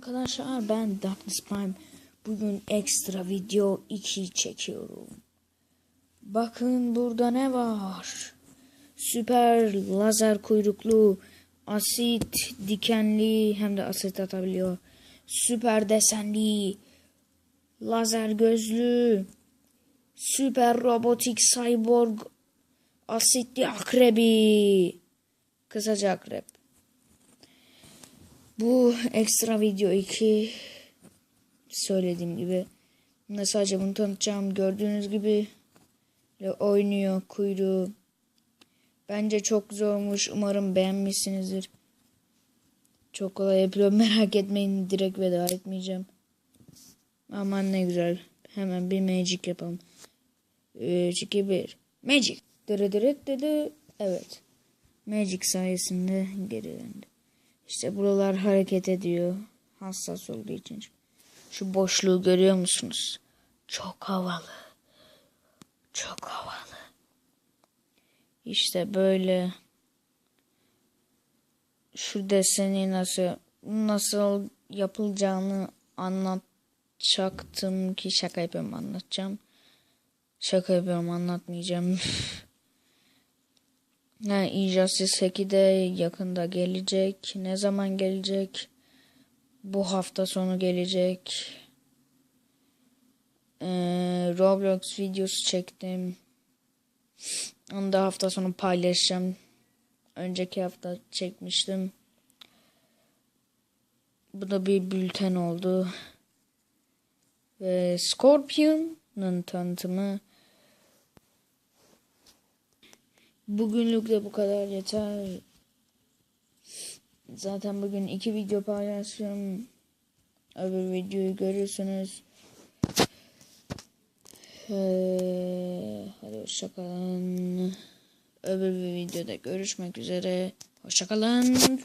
arkadaşlar ben Darkness Prime. Bugün ekstra video 2 çekiyorum. Bakın burada ne var? Süper lazer kuyruklu, asit dikenli hem de asit atabiliyor. Süper desenli, lazer gözlü, süper robotik cyborg, asitli akrebi. Kısaca akrep. Bu ekstra video 2 söylediğim gibi Bunda sadece bunu tanıtacağım. Gördüğünüz gibi oynuyor kuyruğu. Bence çok güzel olmuş. Umarım beğenmişsinizdir. Çok kolay yapıyorum. Merak etmeyin. Direkt veda etmeyeceğim. Aman ne güzel. Hemen bir magic yapalım. 3, 2, 1. Magic. Dırı dırı dırı. Evet. Magic sayesinde geri döndü. İşte buralar hareket ediyor. Hassas olduğu için. Şu boşluğu görüyor musunuz? Çok havalı. Çok havalı. İşte böyle. Şu deseni nasıl nasıl yapılacağını anlatacaktım ki şaka yapıyorum anlatacağım. Şaka yapıyorum anlatmayacağım. Ha, Injustice Hack'i de yakında gelecek. Ne zaman gelecek? Bu hafta sonu gelecek. Ee, Roblox videosu çektim. Onu da hafta sonu paylaşacağım. Önceki hafta çekmiştim. Bu da bir bülten oldu. Ve Scorpion'un tanıtımı. Bugünlük de bu kadar yeter. Zaten bugün iki video paylaşıyorum. Öbür videoyu görürsünüz. Ee, hadi hoşçakalın. Öbür bir videoda görüşmek üzere. Hoşçakalın.